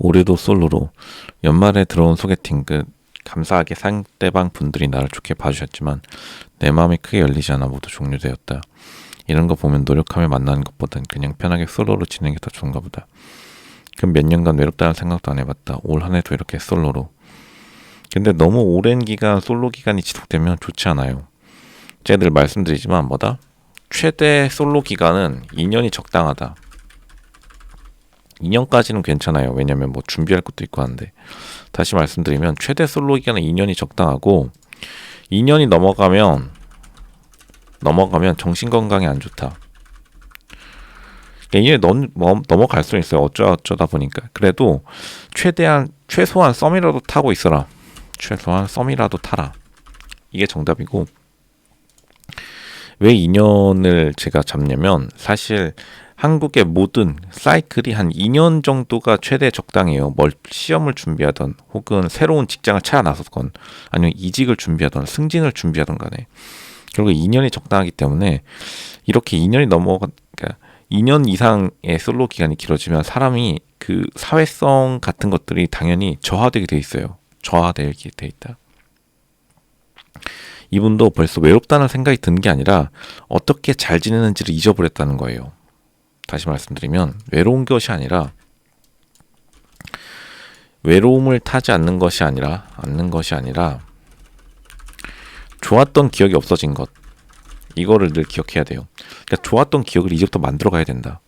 올해도 솔로로 연말에 들어온 소개팅 끝 감사하게 상대방 분들이 나를 좋게 봐주셨지만 내 마음이 크게 열리지 않아 모두 종료되었다. 이런 거 보면 노력하며 만나는 것보단 그냥 편하게 솔로로 지내는 게 더 좋은가 보다. 그럼 몇 년간 외롭다는 생각도 안 해봤다. 올 한 해도 이렇게 솔로로. 근데 너무 오랜 기간 솔로 기간이 지속되면 좋지 않아요. 제가 늘 말씀드리지만 뭐다? 최대 솔로 기간은 2년이 적당하다. 2년까지는 괜찮아요. 왜냐면 뭐 준비할 것도 있고 하는데. 다시 말씀드리면 최대 솔로 기간은 2년이 적당하고 2년이 넘어가면 넘어가면 정신 건강에 안 좋다. 2년이 넘, 넘- 넘어갈 수는 있어요. 어쩌 어쩌다 보니까. 그래도 최대한 최소한 썸이라도 타고 있어라. 최소한 썸이라도 타라. 이게 정답이고 왜 2년을 제가 잡냐면 사실 한국의 모든 사이클이 한 2년 정도가 최대 적당해요. 뭘 시험을 준비하던 혹은 새로운 직장을 찾아 나섰건 아니면 이직을 준비하던 승진을 준비하던 간에 결국 2년이 적당하기 때문에 이렇게 2년이 넘어가 그러니까 2년 이상의 솔로 기간이 길어지면 사람이 그 사회성 같은 것들이 당연히 저하되게 돼 있어요. 저하되게 돼 있다. 이분도 벌써 외롭다는 생각이 든 게 아니라 어떻게 잘 지내는지를 잊어버렸다는 거예요. 다시 말씀드리면 외로운 것이 아니라 외로움을 타지 않는 것이 아니라 않는 것이 아니라 좋았던 기억이 없어진 것 이거를 늘 기억해야 돼요. 그러니까 좋았던 기억을 이제부터 만들어 가야 된다.